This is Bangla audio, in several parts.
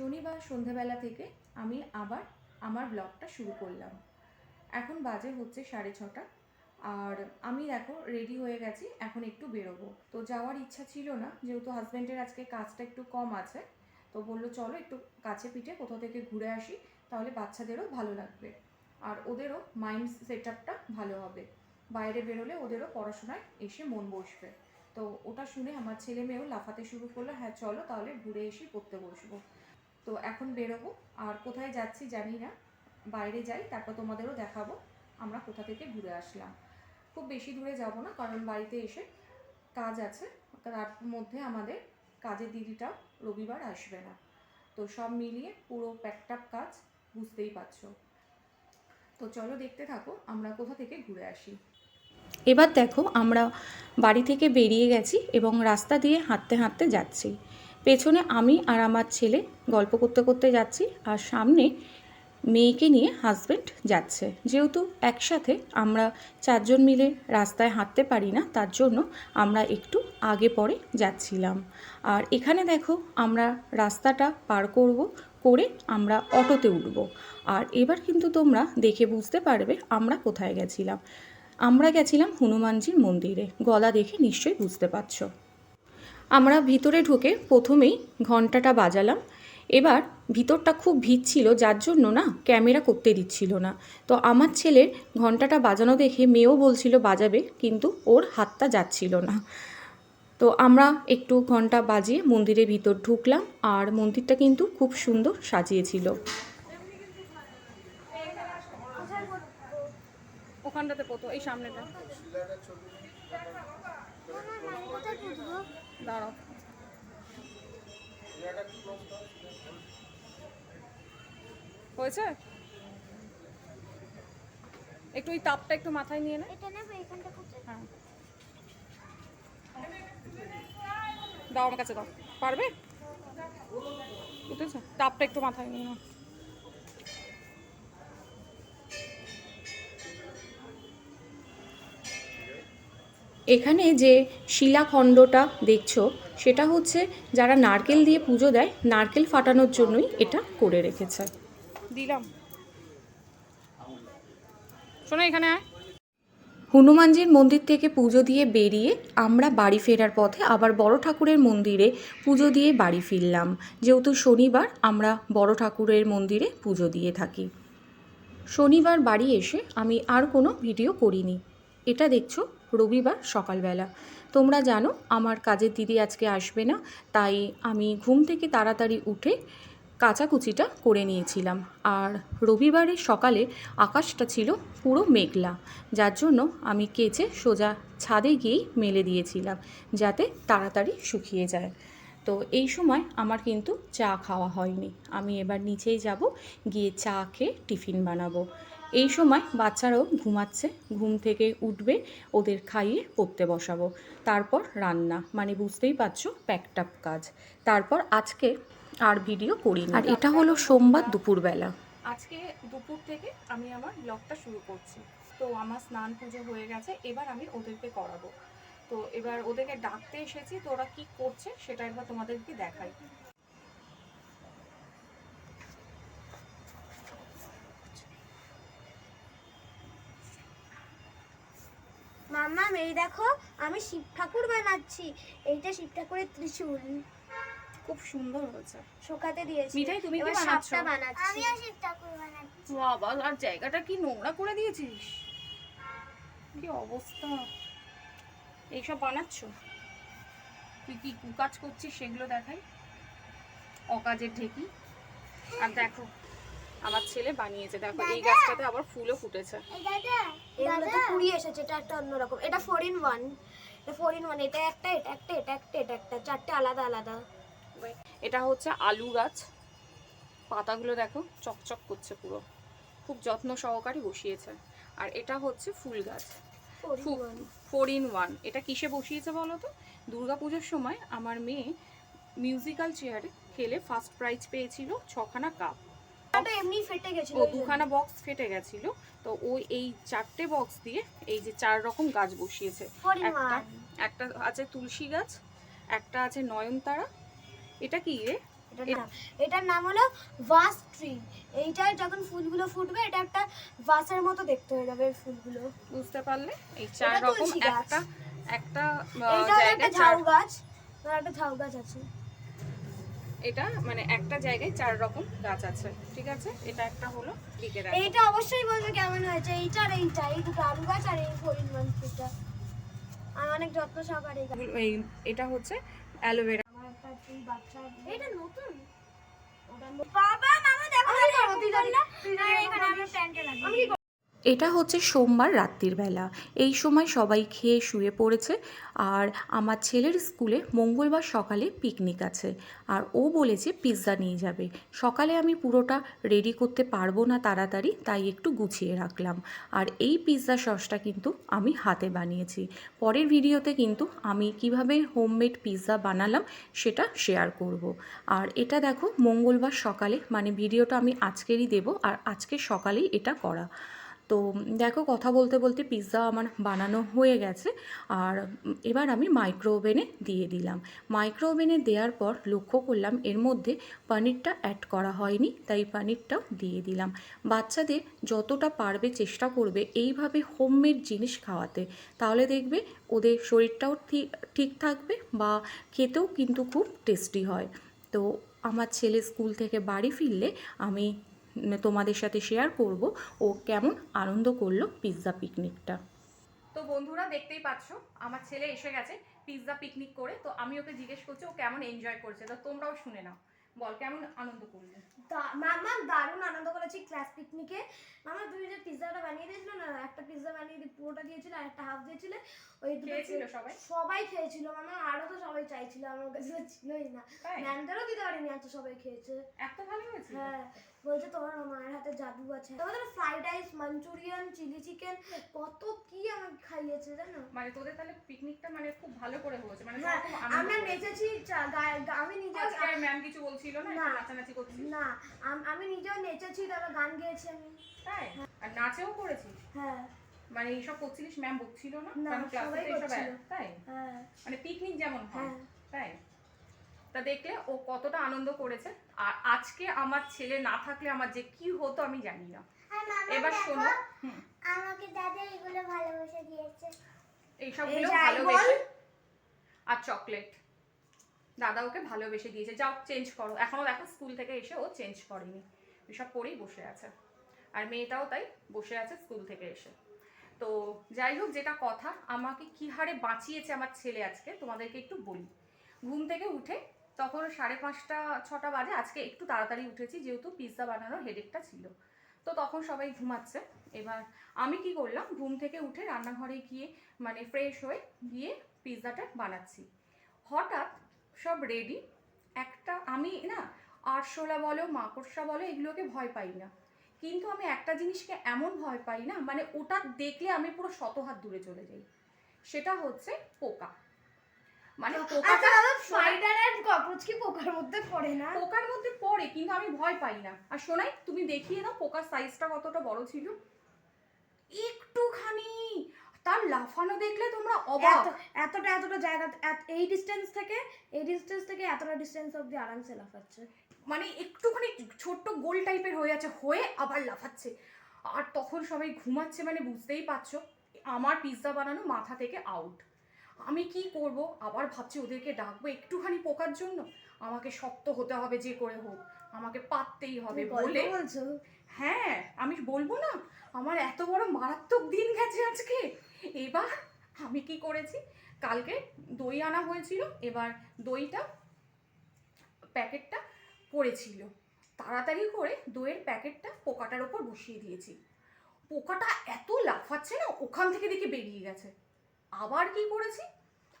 শনিবার সন্ধেবেলা থেকে আমি আবার আমার ব্লগটা শুরু করলাম। এখন বাজে হচ্ছে সাড়ে ছটা। আর আমি দেখো রেডি হয়ে গেছি, এখন একটু বেরোবো। তো যাওয়ার ইচ্ছা ছিল না, যেহেতু হাজব্যান্ডের আজকে কাজটা একটু কম আছে, তো বলল চলো একটু কাছে পিঠে কোথাও থেকে ঘুরে আসি, তাহলে বাচ্চাদেরও ভালো লাগবে। আর ওদেরও মাইন্ড সেট আপটা ভালো হবে। বাইরে বেরোলে ওদেরও পড়াশোনায় এসে মন বসবে। তো ওটা শুনে আমার ছেলে মেয়েও লাফাতে শুরু করল হ্যাঁ চলো তাহলে ঘুরে এসে পড়তে বসবো। তো এখন বেরোবো। আর কোথায় যাচ্ছি জানি না। বাইরে যাই, তারপর তোমাদেরও দেখাবো। আমরা কোথা থেকে ঘুরে আসলাম। খুব বেশি দূরে যাব না, কারণ বাড়িতে এসে কাজ আছে। তার মধ্যে আমাদের কাজের দিদিটাও রবিবার আসবে না। তো সব মিলিয়ে পুরো প্যাকটাপ কাজ বুঝতেই পারছ। তো চলো দেখতে থাকো, আমরা কোথা থেকে ঘুরে আসি। এবার দেখো, আমরা বাড়ি থেকে বেরিয়ে গেছি এবং রাস্তা দিয়ে হাঁটতে হাঁটতে যাচ্ছি। পেছনে আমি আর আমার ছেলে গল্প করতে করতে যাচ্ছি আর সামনে মেয়েকে নিয়ে হাজব্যান্ড যাচ্ছে। যেহেতু একসাথে আমরা চারজন মিলে রাস্তায় হাঁটতে পারি না, তার জন্য আমরা একটু আগে পরে যাচ্ছিলাম। আর এখানে দেখো আমরা রাস্তাটা পার করব করে আমরা অটোতে উঠব। আর এবার কিন্তু তোমরা দেখে বুঝতে পারবে আমরা কোথায় গেছিলাম। আমরা গেছিলাম হনুমানজির মন্দিরে। গলা দেখে নিশ্চয়ই বুঝতে পারছ। আমরা ভিতরে ঢুকে প্রথমেই ঘন্টাটা বাজালাম। এবার ভিতরটা খুব ভিড় ছিল যার জন্য না ক্যামেরা করতে দিচ্ছিল না। তো আমার ছেলের ঘন্টাটা বাজানো দেখে মেয়েও বলছিল বাজাবে। কিন্তু ওর হাতটা যাচ্ছিল না। তো আমরা একটু ঘণ্টা বাজিয়ে মন্দিরের ভিতর ঢুকলাম আর মন্দিরটা কিন্তু খুব সুন্দর সাজিয়েছিল। ওখানটাতে পোতো এই সামনেটা। দাঁড়াও। হয়েছে? একটু ওই তাপটা একটু মাথায় নিয়ে নে। হ্যাঁ। দাও আমার কাছে দাও। পারবে? তাপটা একটু মাথায় নিয়ে নাও। এখানে যে শিলাখণ্ডটা দেখছ সেটা হচ্ছে যারা নারকেল দিয়ে পুজো দেয় নারকেল ফাটানোর জন্যই এটা করে রেখেছে। দিলাম। শোনো এখানে আয়। হনুমানজির মন্দির থেকে পুজো দিয়ে বেরিয়ে আমরা বাড়ি ফেরার পথে আবার বড় ঠাকুরের মন্দিরে পুজো দিয়ে বাড়ি ফিরলাম। যেহেতু শনিবার আমরা বড় ঠাকুরের মন্দিরে পুজো দিয়ে থাকি। শনিবার বাড়ি এসে আমি আর কোনো ভিডিও করিনি। এটা দেখছ? রবিবার সকালবেলা। তোমরা জানো, আমার কাজের দিদি আজকে আসবে না, তাই আমি ঘুম থেকে তাড়াতাড়ি উঠে কাচাকুচিটা করে নিয়েছিলাম। আর রবিবারের সকালে আকাশটা ছিল পুরো মেঘলা, যার জন্য আমি কেচে সোজা ছাদে গিয়েই মেলে দিয়েছিলাম, যাতে তাড়াতাড়ি শুকিয়ে যায়। তো এই সময় আমার কিন্তু চা খাওয়া হয়নি। আমি এবার নিচেই যাব, গিয়ে চা খেয়ে টিফিন বানাবো। এই সময় বাচ্চারাও ঘুমাচ্ছে ঘুম থেকে উঠবে ওদের খাইয়ে পড়তে বসাবো। তারপর রান্না মানে বুঝতেই পারছ প্যাকটাপ কাজ। তারপর আজকে আর ভিডিও করি আর এটা হলো সোমবার দুপুরবেলা। আজকে দুপুর থেকে আমি আমার ব্লগটা শুরু করছি। তো আমার স্নান পুজো হয়ে গেছে এবার আমি ওদেরকে করাবো। তো এবার ওদেরকে ডাকতে এসেছি তো ওরা কি করছে সেটা একবার তোমাদেরকে দেখাই। এই দেখো আমি শিব ঠাকুর বানাচ্ছি। এইটা শিব ঠাকুরের ত্রিশূল। খুব সুন্দর হয়েছে। শোকাতে দিয়েছি। মিঠাই, তুমি কি বানাচ্ছো? বানাচ্ছি। আমিও শিব ঠাকুর বানাচ্ছি। বাবা আর জায়গাটা কি নোংরা করে দিয়েছিস? কি অবস্থা? এইসব বানাচ্ছো? তুই কি কুকাজ করছিস সেগুলো দেখাই? অকাজের ঢেকি? আর দেখো। আমার ছেলে বানিয়েছে। দেখো এই গাছটাতে আবার ফুলও ফুটেছে। এগুলো তো কুড়ি এসেছে এটা একটা অন্যরকম। এটা ফোর ইন ওয়ান এটা ফোর ইন ওয়ান এটা একটা এটা একটা এটা একটা এটা একটা। চারটে আলাদা আলাদা। এটা হচ্ছে আলু গাছ। পাতাগুলো দেখো চকচক করছে পুরো। খুব যত্ন সহকারে বসিয়েছে। আর এটা হচ্ছে ফুল গাছ। Four in one four in one এটা কিসে বসিয়েছে বলো তো? দুর্গাপুজোর সময় আমার মেয়ে মিউজিক্যাল চেয়ারে খেলে ফার্স্ট প্রাইজ পেয়েছিল ছখানা কাপ এটা এমনি ফেটে গেছিল ও দুখানা বক্স ফেটে গেছিল। তো ও এই চারটে বক্স দিয়ে এই যে চার রকম গাছ বসিয়েছে। একটা একটা আছে তুলসী গাছ একটা আছে নয়নতারা। এটা কি রে? এটার নাম। হলো ভাস ট্রি। এইটার যখন ফুলগুলো ফুটবে এটা একটা ভাসের মতো দেখতে হয়ে যাবে ফুলগুলো। বুঝতে পারলে? এই চার রকম একটা একটা এইটা জায়গায় ঝাউ গাছ। একটা ঝাউ গাছ আছে। এটা মানে একটা জায়গায় চার রকম গাছ আছে ঠিক আছে? এটা একটা হলো দিকে রাখো এইটা অবশ্যই বলবে কেমন হয়েছে? এইটা আর এইটা এই দুটো আলু গাছ আর এই ফরিন মানসিটা আমি অনেক যত্ন সহকারে এই এটা হচ্ছে অ্যালোভেরা। আমার একটা এই বাচ্চা এটা নতুন? ওটা বাবা মামা দেখো আমি তুই জানি না। তুই এখানে আমি প্যান্টে লাগি এটা হচ্ছে সোমবার রাত্রির বেলা। এই সময় সবাই খেয়ে শুয়ে পড়েছে আর আমার ছেলের স্কুলে মঙ্গলবার সকালে পিকনিক আছে। আর ও বলেছে পিৎজা নিয়ে যাবে। সকালে আমি পুরোটা রেডি করতে পারব না তাড়াতাড়ি, তাই একটু গুছিয়ে রাখলাম। আর এই পিৎজা সসটা কিন্তু আমি হাতে বানিয়েছি। পরের ভিডিওতে কিন্তু আমি কীভাবে হোমমেড পিৎজা বানালাম সেটা শেয়ার করব। আর এটা দেখো মঙ্গলবার সকালে মানে ভিডিওটা আমি আজকেরই দেব আর আজকে সকালেই এটা করা। তো দেখো কথা বলতে বলতে পিৎজা আমার বানানো হয়ে গেছে। আর এবার আমি মাইক্রো ওভেনে দিয়ে দিলাম। মাইক্রো ওভেনে দেওয়ার পর লক্ষ্য করলাম এর মধ্যে পনিরটা অ্যাড করা হয়নি, তাই পনিরটাও দিয়ে দিলাম। বাচ্চাদের যতটা পারবে চেষ্টা করবে এইভাবে হোমমেড জিনিস খাওয়াতে। তাহলে দেখবে ওদের শরীরটাও ঠিক থাকবে বা খেতেও কিন্তু খুব টেস্টি হয়। তো আমার ছেলে স্কুল থেকে বাড়ি ফিরলে আমি তোমাদের সাথে শেয়ার করব। ও কেমন আনন্দ করল পিৎজা পিকনিকটা তো বন্ধুরা, দেখতেই পাচ্ছ, আমার ছেলে এসে গেছে পিৎজা পিকনিক করে। তো আমি ওকে জিজ্ঞেস করছি, ও কেমন এনজয় করছে? তো তোমরাও শুনে নাও। বল কেমন আনন্দ করলে? মামা দারুণ আনন্দ করেছি ক্লাস পিকনিকে মামা তুমি যে পিৎজাটা বানিয়ে দিয়েছিল না একটা পিৎজা বানিয়ে দিয়ে পুরোটা দিয়েছিল আর একটা হাফ দিয়েছিলে ওই দুটো খেয়েছিল সবাই? সবাই খেয়েছিল মামা আরও তো সবাই চাইছিল আমার কাছে ছিলই না। ম্যামদেরও দিতে পারিনি এত সবাই খেয়েছে। এত ভালো হয়েছে হ্যাঁ বলছে তোমার মায়ের হাতে জাদু আছে। তোমাদের fried rice Manchurian chilli chicken কত খাইয়েছে জানো? মানে তোদের তাহলে পিকনিকটা মানে খুব ভালো করে হয়েছে মানে হ্যাঁ আমরা নেচেছি আমি নিজে ম্যাম কিছু বলছিল না নাচানাচি করছিস না আমি নিজেও নেচেছি তারপর গান গেয়েছি। আমি তাই? আর নাচেও করেছিস? হ্যাঁ। মানে এইসব করছিলিস ম্যাম বকছিল না? কারণ ক্লাসে সবাই এইসব তাই? হ্যাঁ। মানে পিকনিক যেমন হয় হ্যাঁ। তাই? তা দেখলে ও কতটা আনন্দ করেছে। আর আজকে আমার ছেলে না থাকলে আমার যে কি হতো আমি জানি না। এবার শোনো। আমাকে দাদা এগুলো ভালোবেসে দিয়েছে। এই যে ভালোবেসে। আর চকলেট। দাদা ওকে ভালোবেসে দিয়েছে। যাও চেঞ্জ করো। এখনও দেখো স্কুল থেকে এসে ও চেঞ্জ করেনি। এসব পরেই বসে আছে। আর মেয়েটাও তাই বসে আছে স্কুল থেকে এসে। তো যাই হোক যেটা কথা আমাকে কি হারে বাঁচিয়েছে আমার ছেলে আজকে তোমাদেরকে একটু বলি। ঘুম থেকে উঠে তখন সাড়ে পাঁচটা ছটা বাজে আজকে একটু তাড়াতাড়ি উঠেছি যেহেতু পিৎজা বানানোর হেডেকটা ছিল। তো তখন সবাই ঘুমাচ্ছে। এবার আমি কি করলাম, ঘুম থেকে উঠে রান্নাঘরে গিয়ে মানে ফ্রেশ হয়ে গিয়ে পিৎজাটা বানাচ্ছি। হঠাৎ সব রেডি একটা আমি না আরশোলা বলো, মাকড়সা বলো, এগুলোকে ভয় পাই না। কিন্তু আমি একটা জিনিসকে এমন ভয় পাই না মানে ওটা দেখলে আমি পুরো শত হাত দূরে চলে যাই। সেটা হচ্ছে পোকা। মানে আচ্ছা স্পাইডার এন্ড ককরোচ কি পোকার মধ্যে পড়ে না? পোকার মধ্যে পড়ে কিন্তু আমি ভয় পাই না। আর শোনাই তুমি দেখিয়ে দাও পোকার সাইজটা কতটা বড় ছিল। একটুখানি। তার লাফানো দেখলে তোমরা অবাক। এতটা এতটা জায়গা এই ডিস্টেন্স থেকে এই ডিস্টেন্স থেকে এতটা ডিস্টেন্স অবধি আরামসে লাফাচ্ছে। মানে একটুখানি ছোট্ট গোল টাইপের হয়ে আছে হয়ে আবার লাফাচ্ছে। আর তখন সবাই ঘুমাচ্ছে মানে বুঝতেই পারছ। আমার পিৎজা বানানো মাথা থেকে আউট আমি কি করব? আবার ভাবছি ওদেরকে ডাকবো একটুখানি পোকার জন্য? আমাকে শক্ত হতে হবে যে করে হোক। আমাকে পাততেই হবে বলে। বলছো? হ্যাঁ আমি বলব না। আমার এত বড় মারাত্মক দিন গেছে আজকে। এবার আমি কি করেছি? কালকে দই আনা হয়েছিল এবার দইটা প্যাকেটটা পড়েছিল। তাড়াতাড়ি করে দইয়ের প্যাকেটটা পোকাটার ওপর বসিয়ে দিয়েছি। পোকাটা এত লাফাচ্ছে না ওখান থেকে দেখে বেরিয়ে গেছে। আবার কি করেছি?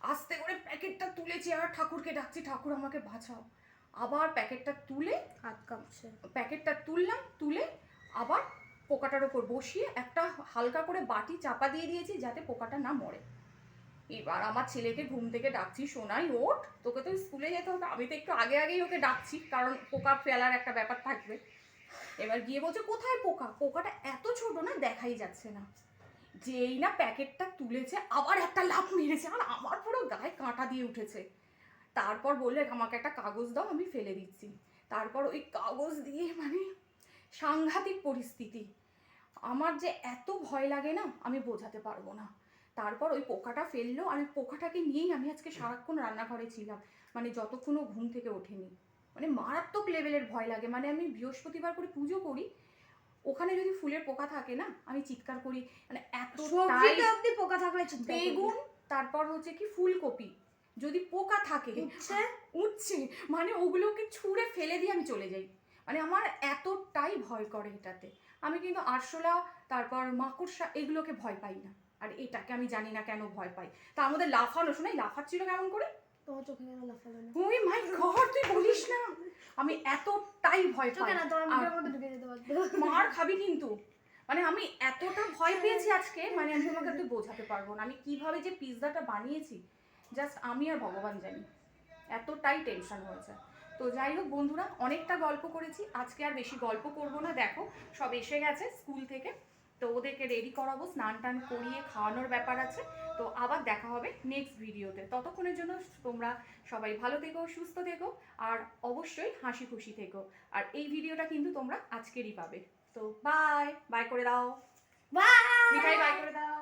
আস্তে করে প্যাকেটটা তুলেছি আর ঠাকুরকে ডাকছি ঠাকুর আমাকে বাঁচাও। আবার প্যাকেটটা তুলে হাত কাঁপছে। প্যাকেটটা তুললাম তুলে আবার পোকাটার ওপর বসিয়ে একটা হালকা করে বাটি চাপা দিয়ে দিয়েছি যাতে পোকাটা না মরে। এবার আমার ছেলেকে ঘুম থেকে ডাকছি সোনাই ওঠ তোকে তো স্কুলে যেতে হবে। আমি তো একটু আগে আগেই ওকে ডাকছি কারণ পোকা ফেলার একটা ব্যাপার থাকবে। এবার গিয়ে বলছে কোথায় পোকা? পোকাটা এত ছোট না দেখাই যাচ্ছে না। যেই না প্যাকেটটা তুলেছে, আবার একটা লাফ মেরেছে, আর আমার পুরো গায়ে কাঁটা দিয়ে উঠেছে। তারপর বললে, আমাকে একটা কাগজ দাও, আমি ফেলে দিচ্ছি। তারপর ওই কাগজ দিয়ে মানে সাংঘাতিক পরিস্থিতি। আমার যে এত ভয় লাগে না, আমি বোঝাতে পারব না। তারপর ওই পোকাটা ফেলল, আর ওই পোকাটাকে নিয়েই আমি আজকে সারাক্ষণ রান্নাঘরে ছিলাম। মানে যতক্ষণও ঘুম থেকে ওঠেনি। মানে মারাত্মক লেভেলের ভয় লাগে। মানে আমি বৃহস্পতিবার করে পুজো করি ওখানে যদি ফুলের পোকা থাকে না আমি চিৎকার করি মানে সবজিতে পোকা থাকলে বেগুন তারপর হচ্ছে কি ফুলকপি যদি পোকা থাকে উঠছে মানে ওগুলোকে ছুঁড়ে ফেলে দিয়ে আমি চলে যাই। মানে আমার এতটাই ভয় করে এটাতে। আমি কিন্তু আরশোলা তারপর মাকড়সা এগুলোকে ভয় পাই না। আর এটাকে আমি জানি না কেন ভয় পাই। তার মধ্যে লাফানো শোনাই লাফাচ্ছিল কেমন করে? তোমার চোখে কেন লাফালো না। ওই মাই গড তুই বলিস না। আমি এতটাই ভয় পাই। না তোমার মুখের মধ্যে ঢুকে যেতে পারতো মার খাবি কিন্তু। মানে আমি এতটা ভয় পেয়েছি আজকে মানে আমি তোমাকে তুই বোঝাতে পারব না। আমি কীভাবে যে পিৎজাটা বানিয়েছি জাস্ট আমি আর ভগবান জানি। এতটাই টেনশন হয়েছে। তো যাই হোক বন্ধুরা অনেকটা গল্প করেছি। আজকে আর বেশি গল্প করব না। দেখো সব এসে গেছে স্কুল থেকে। তো ওদেরকে রেডি করাবো স্নান টান করিয়ে খাওয়ানোর ব্যাপার আছে। তো আবার দেখা হবে নেক্সট ভিডিওতে ততক্ষণের জন্য তোমরা সবাই ভালো থেকো সুস্থ থেকো আর অবশ্যই হাসি খুশি থেকো। আর এই ভিডিওটা কিন্তু তোমরা আজকেরই পাবে। তো বাই বাই করে দাও। বাই মিঠাই বাই করে দাও।